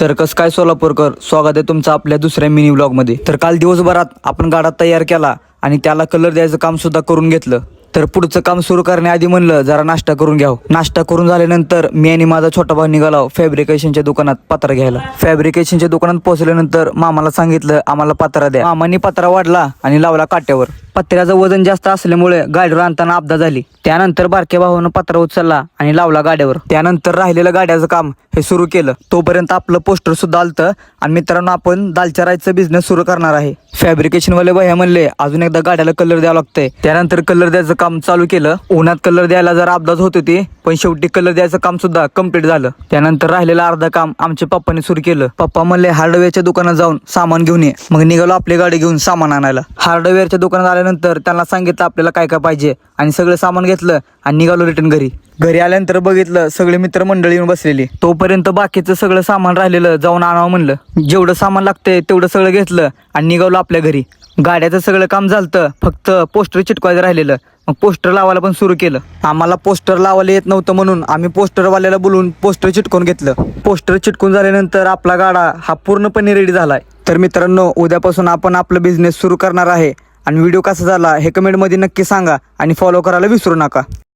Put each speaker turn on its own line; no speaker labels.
तर कसं काय सोलापूरकर? स्वागत आहे तुमचं आपल्या दुसऱ्या मिनी मध्ये. तर काल दिवसभरात आपण गाडा तयार केला आणि त्याला कलर द्यायचं काम सुद्धा करून घेतलं. तर पुढचं काम सुरू करण्याआधी म्हणलं जरा नाश्ता करून घ्यावं. नाश्ता करून झाल्यानंतर मी आणि माझा छोटा भाऊ निघालो फॅब्रिकेशनच्या दुकानात पत्रा घ्यायला. फॅब्रिकेशनच्या दुकानात पोहोचल्यानंतर मामाला सांगितलं आम्हाला पत्रा द्या. मामानी पत्रा वाढला आणि लावला काट्यावर. पत्र्याचं वजन जास्त असल्यामुळे गाडीवर आणताना अपघात झाली. त्यानंतर बारक्या भावानं पत्रा उचलला आणि लावला गाड्यावर. त्यानंतर राहिलेलं गाड्याचं काम हे सुरू केलं. तोपर्यंत आपलं पोस्टर सुद्धा आलतं आणि मित्रांनो आपण दालच्या राईचं बिझनेस सुरू करणार आहे. फॅब्रिकेशन वाले भैया म्हणले अजून एकदा गाड्याला कलर द्यावं लागतंय. त्यानंतर कलर द्यायचं काम चालू केलं. उन्हात कलर द्यायला जर अपघात होत होती. पण शेवटी कलर द्यायचं काम सुद्धा कंप्लीट झालं. त्यानंतर राहिलेलं अर्धा काम आमच्या पप्पाने सुरू केलं. पप्पा म्हणले हार्डवेअरच्या दुकानात जाऊन सामान घेऊन ये. मग निघालो आपली गाडी घेऊन सामान आणायला. हार्डवेअरच्या दुकानात आल्यानंतर त्यांना सांगितलं आपल्याला काय काय पाहिजे. आणि सगळं सामान घेतलं आणि निघालो रिटर्न घरी. घरी आल्यानंतर बघितलं सगळे मित्रमंडळी येऊन बसलेली. तोपर्यंत बाकीचं सगळं सामान राहिलेलं जाऊन आणावं म्हणलं. जेवढं सामान लागतंय तेवढं सगळं घेतलं आणि निघालो आपल्या घरी. गाड्याचं सगळं काम झालं फक्त पोस्टर चिटकवायचं राहिलेलं. मग पोस्टर लावायला पण सुरू केलं. आम्हाला पोस्टर लावायला येत नव्हतं म्हणून आम्ही पोस्टरवाल्याला बोलून पोस्टर चिटकून घेतलं. पोस्टर चिटकून झाल्यानंतर आपला गाडा हा पूर्णपणे रेडी झालाय. तर मित्रांनो उद्यापासून आपण आपलं बिझनेस सुरू करणार आहे. आणि व्हिडिओ कसा झाला हे कमेंटमध्ये नक्की सांगा आणि फॉलो करायला विसरू नका.